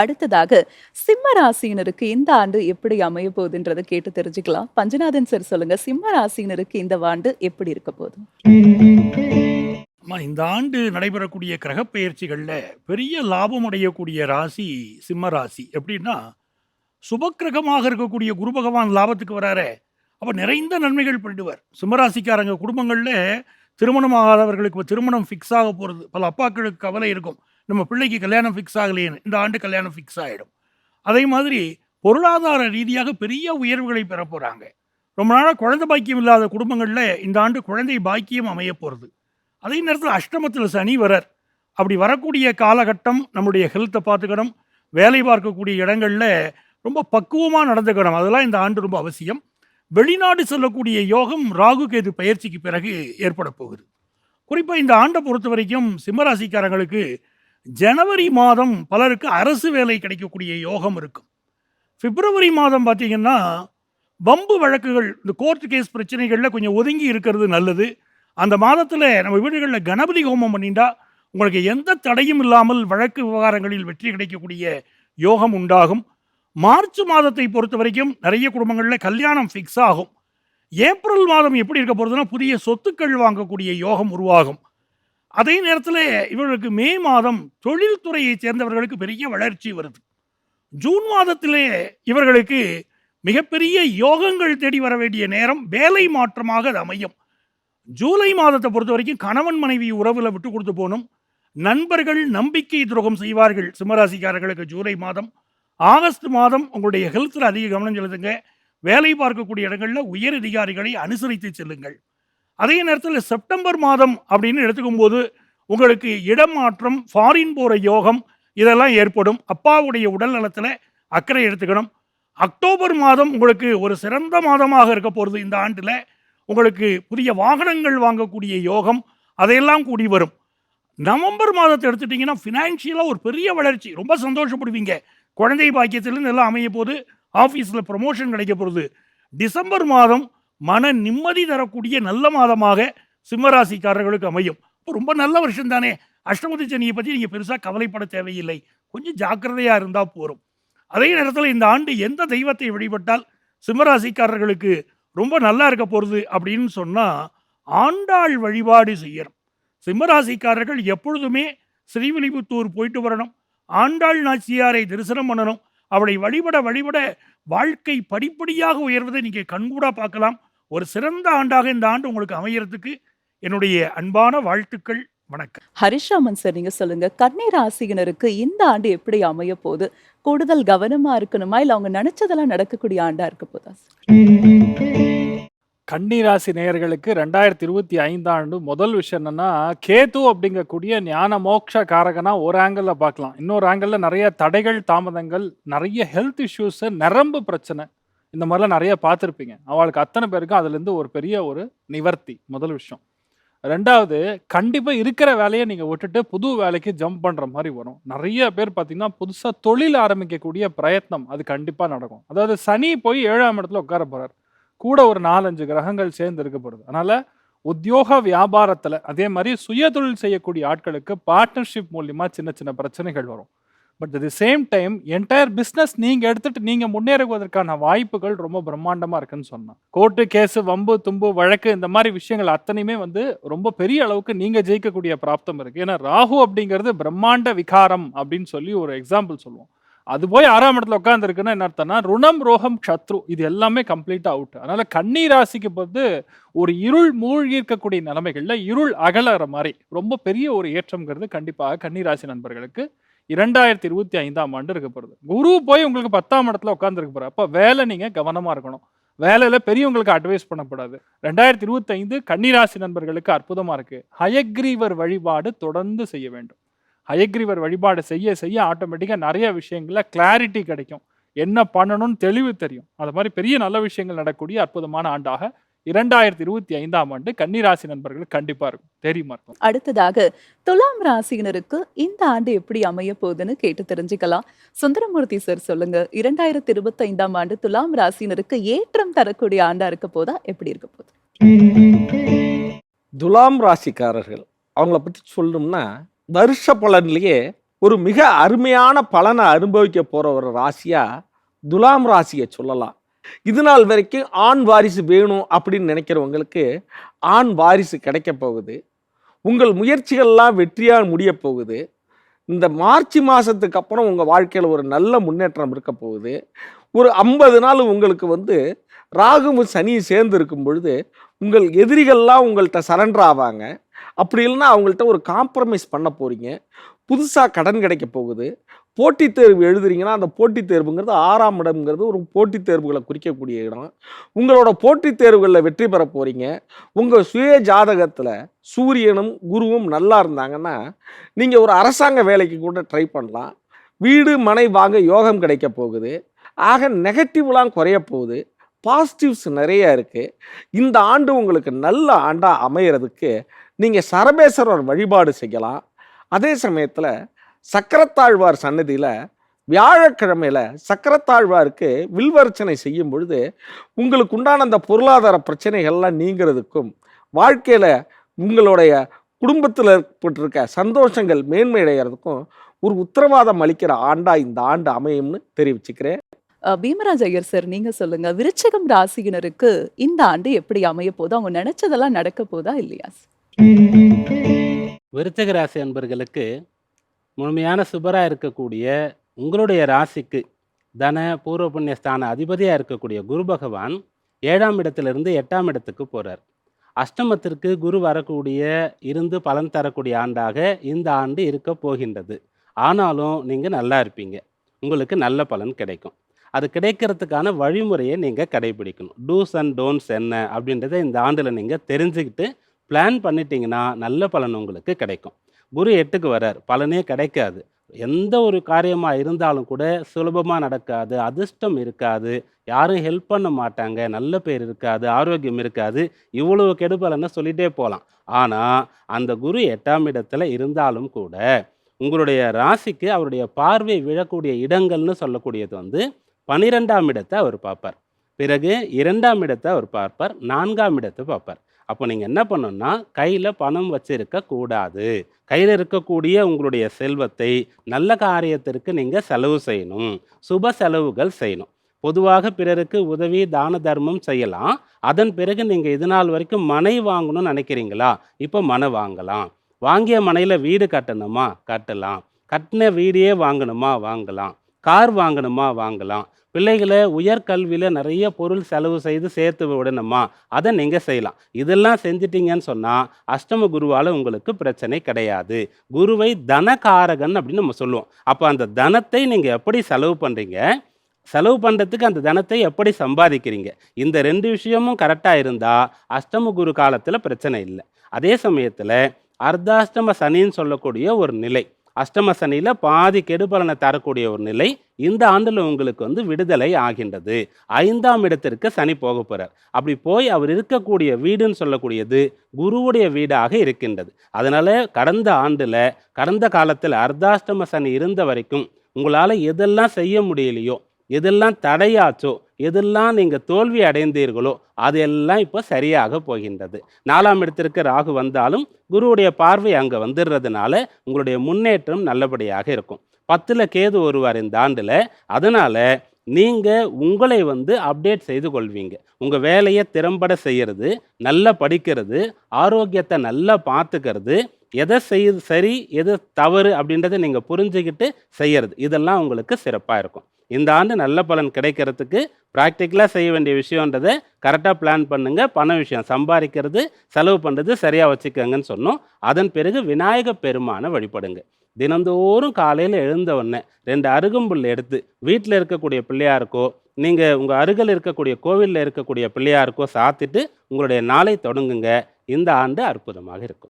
அடுத்ததாக சிம்ம ராசியினருக்கு இந்த ஆண்டு எப்படி அமைய போகுதுன்றதை கேட்டு தெரிஞ்சுக்கலாம். பஞ்சநாதன் சார் சொல்லுங்க சிம்ம ராசியினருக்கு இந்த ஆண்டு எப்படி இருக்க போகுது? இந்த ஆண்டு நடைபெறக்கூடிய கிரகப்பெயர்ச்சிகளில் பெரிய லாபம் அடையக்கூடிய ராசி சிம்ம ராசி. எப்படின்னா சுபக்கிரகமாக இருக்கக்கூடிய குரு பகவான் லாபத்துக்கு வராரே. அப்போ நிறைந்த நன்மைகள் பண்ணிடுவார் சிம்மராசிக்காரங்க குடும்பங்களில் திருமணம் ஆகாதவர்களுக்கு திருமணம் ஃபிக்ஸ் ஆக போகிறது பல அப்பாக்களுக்கு கவலை இருக்கும். நம்ம பிள்ளைக்கு கல்யாணம் ஃபிக்ஸ் ஆகலையேன்னு இந்த ஆண்டு கல்யாணம் ஃபிக்ஸ் ஆகிடும் அதே மாதிரி பொருளாதார ரீதியாக பெரிய உயர்வுகளை பெற போகிறாங்க ரொம்ப நாளாக குழந்தை பாக்கியம் இல்லாத குடும்பங்களில் இந்த ஆண்டு குழந்தை பாக்கியம் அமைய போகிறது அதே நேரத்தில் அஷ்டமத்தில் சனி வரர். அப்படி வரக்கூடிய காலகட்டம் நம்முடைய ஹெல்த்தை பார்த்துக்கணும். வேலை பார்க்கக்கூடிய இடங்களில் ரொம்ப பக்குவமாக நடந்துக்கணும். அதெல்லாம் இந்த ஆண்டு ரொம்ப அவசியம். வெளிநாடு செல்லக்கூடிய யோகம் ராகு கேது பயிற்சிக்கு பிறகு ஏற்பட போகுது. குறிப்பாக இந்த ஆண்டை பொறுத்த வரைக்கும் சிம்மராசிக்காரங்களுக்கு ஜனவரி மாதம் பலருக்கு அரசு வேலை கிடைக்கக்கூடிய யோகம் இருக்கும். பிப்ரவரி மாதம் பார்த்தீங்கன்னா பம்பு வழக்குகள் இந்த கோர்ட் கேஸ் பிரச்சனைகளில் கொஞ்சம் ஒதுங்கி இருக்கிறது நல்லது. அந்த மாதத்தில் நம்ம வீடுகளில் கணபதி ஹோமம் பண்ணிட்டா உங்களுக்கு எந்த தடையும் இல்லாமல் வழக்கு விவகாரங்களில் வெற்றி கிடைக்கக்கூடிய யோகம் உண்டாகும். மார்ச் மாதத்தை பொறுத்த வரைக்கும் நிறைய குடும்பங்களில் கல்யாணம் ஃபிக்ஸ் ஆகும். ஏப்ரல் மாதம் எப்படி இருக்க போகிறதுனா புதிய சொத்துக்கள் வாங்கக்கூடிய யோகம் உருவாகும். அதே நேரத்தில் இவர்களுக்கு மே மாதம் தொழில்துறையைச் சேர்ந்தவர்களுக்கு பெரிய வளர்ச்சி வருது. ஜூன் மாதத்திலே இவர்களுக்கு மிகப்பெரிய யோகங்கள் தேடி வர வேண்டிய நேரம் வேலை மாற்றமாக அது அமையும். ஜூலை மாதத்தை பொறுத்த வரைக்கும் கணவன் மனைவி உறவில் விட்டு கொடுத்து போகணும். நண்பர்கள் நம்பிக்கை துரோகம் செய்வார்கள் சிம்மராசிக்காரர்களுக்கு ஜூலை மாதம். ஆகஸ்ட் மாதம் உங்களுடைய ஹெல்த்தில் அதிக கவனம் செலுத்துங்க. வேலை பார்க்கக்கூடிய இடங்களில் உயர் அதிகாரிகளை அனுசரித்து செல்லுங்கள். அதே நேரத்தில் செப்டம்பர் மாதம் அப்படின்னு எடுத்துக்கும் போது உங்களுக்கு இடமாற்றம் ஃபாரின் போகிற யோகம் இதெல்லாம் ஏற்படும். அப்பாவுடைய உடல் நலத்தில் அக்கறை எடுத்துக்கணும். அக்டோபர் மாதம் உங்களுக்கு ஒரு சிறந்த மாதமாக இருக்க போகிறது இந்த ஆண்டில் உங்களுக்கு புதிய வாகனங்கள் வாங்கக்கூடிய யோகம் அதையெல்லாம் கூடி வரும். நவம்பர் மாதத்தை எடுத்துட்டிங்கன்னா ஃபினான்ஷியலாக ஒரு பெரிய வளர்ச்சி. ரொம்ப சந்தோஷப்படுவீங்க. குழந்தை பாக்கியத்திலேருந்து எல்லாம் அமைய போது ஆஃபீஸில் ப்ரமோஷன் கிடைக்க போகிறது டிசம்பர் மாதம் மன நிம்மதி தரக்கூடிய நல்ல மாதமாக சிம்மராசிக்காரர்களுக்கு அமையும். இப்போ ரொம்ப நல்ல வருஷம் தானே அஷ்டமதி சனியை பற்றி நீங்கள் பெருசாக கவலைப்பட தேவையில்லை. கொஞ்சம் ஜாக்கிரதையாக இருந்தால் போகும் அதே நேரத்தில் இந்த ஆண்டு எந்த தெய்வத்தை வழிபட்டால் சிம்மராசிக்காரர்களுக்கு ரொம்ப நல்லா இருக்க போகிறது அப்படின்னு சொன்னால் ஆண்டாள் வழிபாடு செய்யணும். சிம்மராசிக்காரர்கள் எப்பொழுதுமே ஸ்ரீவில்லிபுத்தூர் போயிட்டு வரணும். ஆண்டாள் நாச்சியாரை தரிசனம் பண்ணணும். அவளை வழிபட வழிபட வாழ்க்கை படிப்படியாக உயர்வதை நீங்கள் கண்கூடாக பார்க்கலாம். ஒரு சிறந்த ஆண்டாக இந்த ஆண்டு உங்களுக்கு அமையறதுக்கு என்னுடைய அன்பான வாழ்த்துக்கள் வணக்கம். ஹரிஷாமன் சார் நீங்க சொல்லுங்க கன்னி ராசியினருக்கு இந்த ஆண்டு எப்படி அமைய போகுது? கூடுதல் கவனமா இருக்கணுமா? இல்ல அவங்க நினைச்சதெல்லாம் நடக்கக்கூடிய ஆண்டா இருக்க போதா கன்னிராசி நேயர்களுக்கு ரெண்டாயிரத்தி இருபத்தி ஐந்தாண்டு முதல் விஷயம் என்னன்னா கேது அப்படிங்கக்கூடிய ஞான மோட்ச காரகனா ஒரு ஆங்கிளில் பார்க்கலாம். இன்னொரு ஆங்கிளில் நிறைய தடைகள் தாமதங்கள் நிறைய ஹெல்த் இஷ்யூஸு நரம்பு பிரச்சனை. இந்த மாதிரிலாம் நிறைய பார்த்துருப்பீங்க. அவளுக்கு அத்தனை பேருக்கும் அதுலேருந்து ஒரு பெரிய ஒரு நிவர்த்தி முதல் விஷயம். ரெண்டாவது கண்டிப்பாக இருக்கிற வேலையை நீங்கள் விட்டுட்டு புது வேலைக்கு ஜம்ப் பண்ணுற மாதிரி வரும். நிறைய பேர் பார்த்தீங்கன்னா புதுசாக தொழில் ஆரம்பிக்கக்கூடிய பிரயத்னம் அது கண்டிப்பாக நடக்கும். அதாவது சனி போய் ஏழாம் இடத்துல உட்கார போகிறார் கூட ஒரு நாலஞ்சு கிரகங்கள் சேர்ந்து இருக்க போகிறது அதனால் உத்தியோக வியாபாரத்தில் அதே மாதிரி சுய தொழில் செய்யக்கூடிய ஆட்களுக்கு பார்ட்னர்ஷிப் மூலியமாக சின்ன சின்ன பிரச்சனைகள் வரும். But at the same time entire business நீங்கள் எடுத்துட்டு நீங்கள் முன்னேறுவதற்கான வாய்ப்புகள் ரொம்ப பிரம்மாண்டமாக இருக்குன்னு சொன்னான். கோர்ட்டு கேஸு வம்பு தும்பு வழக்கு இந்த மாதிரி விஷயங்கள் அத்தனையுமே வந்து ரொம்ப பெரிய அளவுக்கு நீங்கள் ஜெயிக்கக்கூடிய பிராப்தம் இருக்குது ஏன்னா ராகு அப்படிங்கிறது பிரம்மாண்ட விகாரம் அப்படின்னு சொல்லி ஒரு எக்ஸாம்பிள் சொல்லுவோம். அது போய் ஆறாம் இடத்துல உட்காந்துருக்குன்னா என்ன அர்த்தம்னா ருணம் ரோகம் சத்ரு இது எல்லாமே கம்ப்ளீட்டாக அவுட் அதனால் கன்னி ராசிக்கு வந்து ஒரு இருள் மூழ்கி இருக்கக்கூடிய நிலைமைகளில் இருள் அகலற மாதிரி. ரொம்ப பெரிய ஒரு ஏற்றம்ங்கிறது கண்டிப்பாக கன்னி ராசி நண்பர்களுக்கு இரண்டாயிரத்தி இருபத்தி ஐந்தாம் ஆண்டு இருக்க போகிறது குரு போய் உங்களுக்கு பத்தாம் இடத்துல உட்காந்துருக்க போறாரு. அப்போ வேலை நீங்கள் கவனமாக இருக்கணும். வேலையில் பெரியவங்களுக்கு அட்வைஸ் பண்ணக்கூடாது. ரெண்டாயிரத்தி இருபத்தைந்து கன்னிராசி நண்பர்களுக்கு அற்புதமாக இருக்குது ஹயக்ரீவர் வழிபாடு தொடர்ந்து செய்ய வேண்டும். ஹயக்ரீவர் வழிபாடு செய்ய செய்ய ஆட்டோமேட்டிக்காக நிறைய விஷயங்களில் கிளாரிட்டி கிடைக்கும். என்ன பண்ணணும்னு தெளிவு தெரியும். அது மாதிரி பெரிய நல்ல விஷயங்கள் நடக்கக்கூடிய அற்புதமான ஆண்டாக இரண்டாயிரத்தி இருபத்தி ஐந்தாம் ஆண்டு கன்னிராசி நண்பர்களுக்கு கண்டிப்பா இருக்கும். தெரியுமா இருக்கும். அடுத்ததாக துலாம் ராசியினருக்கு இந்த ஆண்டு எப்படி அமைய போகுதுன்னு கேட்டு தெரிஞ்சுக்கலாம். சுந்தரமூர்த்தி சார் சொல்லுங்க இரண்டாயிரத்தி இருபத்தி ஐந்தாம் ஆண்டு துலாம் ராசியினருக்கு ஏற்றம் தரக்கூடிய ஆண்டா இருக்க போதா எப்படி இருக்க போகுது? துலாம் ராசிக்காரர்கள் அவங்கள பற்றி சொல்லணும்னா வருஷ பலன்லேயே ஒரு மிக அருமையான பலனை அனுபவிக்க போற ஒரு ராசியா துலாம் ராசியை சொல்லலாம். இது நாள் வரைக்கும் ஆண் வாரிசு வேணும் அப்படின்னு நினைக்கிறவங்களுக்கு ஆண் வாரிசு கிடைக்க போகுது. உங்கள் முயற்சிகள்லாம் வெற்றியாக முடிய போகுது. இந்த மார்ச் மாதத்துக்கு அப்புறம் உங்கள் வாழ்க்கையில் ஒரு நல்ல முன்னேற்றம் இருக்க போகுது. ஒரு ஐம்பது நாள் உங்களுக்கு வந்து ராகுவும் சனியும் சேர்ந்து இருக்கும் பொழுது உங்கள் எதிரிகள்லாம் உங்கள்கிட்ட சரண்டர் ஆவாங்க. அப்படி இல்லைன்னா அவங்கள்ட்ட ஒரு காம்ப்ரமைஸ் பண்ண போகிறீங்க புதுசாக கடன் கிடைக்க போகுது. போட்டித் தேர்வு எழுதுறீங்கன்னா அந்த போட்டித் தேர்வுங்கிறது ஆறாம் இடம்ங்கிறது ஒரு போட்டித் தேர்வுகளை குறிக்கக்கூடிய இடம். உங்களோட போட்டித் தேர்வுகளில் வெற்றி பெற போகிறீங்க உங்கள் சுய ஜாதகத்தில் சூரியனும் குருவும் நல்லா இருந்தாங்கன்னா நீங்கள் ஒரு அரசாங்க வேலைக்கு கூட ட்ரை பண்ணலாம். வீடு மனை வாங்க யோகம் கிடைக்க போகுது. ஆக நெகட்டிவ்லாம் குறைய போகுது. பாசிட்டிவ்ஸ் நிறைய இருக்குது இந்த ஆண்டு உங்களுக்கு நல்ல ஆண்டாக அமையிறதுக்கு நீங்கள் சரபேஸ்வரர் வழிபாடு செய்யலாம். அதே சமயத்தில் சக்கரத்தாழ்வார் சன்னதியில் வியாழக்கிழமையில சக்கரத்தாழ்வாருக்கு வில்வர்ச்சனை செய்யும் பொழுது உங்களுக்கு உண்டான அந்த பொருளாதார பிரச்சனைகள்லாம் நீங்கிறதுக்கும் வாழ்க்கையில் உங்களுடைய குடும்பத்தில் ஏற்பட்டிருக்க சந்தோஷங்கள் மேன்மையடைகிறதுக்கும் ஒரு உத்தரவாதம் அளிக்கிற ஆண்டா இந்த ஆண்டு அமையும்னு தெரிவிச்சுக்கிறேன். பீமராஜ் ஐயர் சார் நீங்க சொல்லுங்க. விருச்சகம் ராசியினருக்கு இந்த ஆண்டு எப்படி அமைய போகுது? அவங்க நினைச்சதெல்லாம் நடக்க போதா இல்லையா? விருச்சிக ராசி அன்பர்களுக்கு முழுமையான சுபராக இருக்கக்கூடிய உங்களுடைய ராசிக்கு தன பூர்வ புண்ணிய ஸ்தான அதிபதியாக இருக்கக்கூடிய குரு பகவான் ஏழாம் இடத்திலிருந்து எட்டாம் இடத்துக்கு போகிறார் அஷ்டமத்திற்கு குரு வரக்கூடிய இருந்து பலன் தரக்கூடிய ஆண்டாக இந்த ஆண்டு இருக்க போகின்றது. ஆனாலும் நீங்கள் நல்லா இருப்பீங்க. உங்களுக்கு நல்ல பலன் கிடைக்கும். அது கிடைக்கிறதுக்கான வழிமுறையை நீங்கள் கடைபிடிக்கணும். டூஸ் அண்ட் டோன்ஸ் என்ன அப்படின்றத இந்த ஆண்டில் நீங்கள் தெரிஞ்சுக்கிட்டு பிளான் பண்ணிட்டீங்கன்னா நல்ல பலன் உங்களுக்கு கிடைக்கும். குரு எட்டுக்கு வரார். பலனே கிடைக்காது. எந்த ஒரு காரியமாக இருந்தாலும் கூட சுலபமாக நடக்காது. அதிர்ஷ்டம் இருக்காது. யாரும் ஹெல்ப் பண்ண மாட்டாங்க. நல்ல பேர் இருக்காது. ஆரோக்கியம் இருக்காது. இவ்வளவு கெடுபலன்னு சொல்லிட்டே போகலாம் ஆனால் அந்த குரு எட்டாம் இடத்துல இருந்தாலும் கூட உங்களுடைய ராசிக்கு அவருடைய பார்வை விழக்கூடிய இடங்கள்னு சொல்லக்கூடியது வந்து பனிரெண்டாம் இடத்தை அவர் பார்ப்பார். பிறகு இரண்டாம் இடத்தை அவர் பார்ப்பார். நான்காம் இடத்தை பார்ப்பார். அப்போ நீங்கள் என்ன பண்ணணும்னா கையில் பணம் வச்சிருக்க கூடாது. கையில் இருக்கக்கூடிய உங்களுடைய செல்வத்தை நல்ல காரியத்திற்கு நீங்கள் செலவு செய்யணும். சுப செலவுகள் செய்யணும். பொதுவாக பிறருக்கு உதவி தான தர்மம் செய்யலாம். அதன் பிறகு நீங்கள் இது நாள் வரைக்கும் மனை வாங்கணும்னு நினைக்கிறீங்களா? இப்போ மனை வாங்கலாம். வாங்கிய மனையில் வீடு கட்டணுமா? கட்டலாம். கட்டின வீடையே வாங்கணுமா? வாங்கலாம். கார் வாங்கணுமா? வாங்கலாம். பிள்ளைகளை உயர்கல்வியில் நிறைய பொருள் செலவு செய்து சேர்த்து விடணுமா? அதை நீங்கள் செய்யலாம். இதெல்லாம் செஞ்சிட்டீங்கன்னு சொன்னால் அஷ்டம குருவால் உங்களுக்கு பிரச்சனை கிடையாது. குருவை தனகாரகன் அப்படின்னு நம்ம சொல்லுவோம். அப்போ அந்த தனத்தை நீங்கள் எப்படி செலவு பண்ணுறீங்க செலவு பண்ணுறதுக்கு அந்த தனத்தை எப்படி சம்பாதிக்கிறீங்க? இந்த ரெண்டு விஷயமும் கரெக்டாக இருந்தால் அஷ்டம குரு காலத்தில் பிரச்சனை இல்லை. அதே சமயத்தில் அர்த்தாஷ்டம சனின்னு சொல்லக்கூடிய ஒரு நிலை. அஷ்டம சனியில் பாதி கெடுபலனை தரக்கூடிய ஒரு நிலை இந்த ஆண்டில் உங்களுக்கு வந்து விடுதலை ஆகின்றது. ஐந்தாம் இடத்திற்கு சனி போக போகிறார் அப்படி போய் அவர் இருக்கக்கூடிய வீடுன்னு சொல்லக்கூடியது குருவுடைய வீடாக இருக்கின்றது. அதனால் கடந்த ஆண்டில் கடந்த காலத்தில் அர்த்தாஷ்டம சனி இருந்த வரைக்கும் உங்களால் எதெல்லாம் செய்ய முடியலையோ எதெல்லாம் தடையாச்சோ எதெல்லாம் நீங்கள் தோல்வி அடைந்தீர்களோ அதெல்லாம் இப்போ சரியாக போகின்றது. நாலாம் இடத்திற்கு ராகு வந்தாலும் குருவுடைய பார்வை அங்கே வந்துடுறதுனால உங்களுடைய முன்னேற்றம் நல்லபடியாக இருக்கும். பத்தில் கேது வருவார் இந்த ஆண்டில் அதனால் நீங்கள் உங்களை வந்து அப்டேட் செய்து கொள்வீங்க. உங்கள் வேலையை திறம்பட செய்கிறது நல்லா படிக்கிறது ஆரோக்கியத்தை நல்லா பார்த்துக்கிறது எதை செய்யுது சரி எது தவறு அப்படின்றத நீங்கள் புரிஞ்சுக்கிட்டு செய்கிறது இதெல்லாம் உங்களுக்கு சிறப்பாக இருக்கும். இந்த ஆண்டு நல்ல பலன் கிடைக்கிறதுக்கு ப்ராக்டிக்கலாக செய்ய வேண்டிய விஷயன்றதை கரெக்டாக பிளான் பண்ணுங்கள் பண விஷயம் சம்பாதிக்கிறது செலவு பண்ணுறது சரியாக வச்சுக்கோங்கன்னு சொன்னோம். அதன் பிறகு விநாயக பெருமானை வழிபடுங்க. தினந்தோறும் காலையில் எழுந்த உடனே ரெண்டு அருகம்புல் எடுத்து வீட்டில் இருக்கக்கூடிய பிள்ளையாருக்கோ நீங்கள் உங்கள் அருகில் இருக்கக்கூடிய கோவிலில் இருக்கக்கூடிய பிள்ளையாருக்கோ சாத்திட்டு உங்களுடைய நாளை தொடங்குங்க. இந்த ஆண்டு அற்புதமாக இருக்கும்.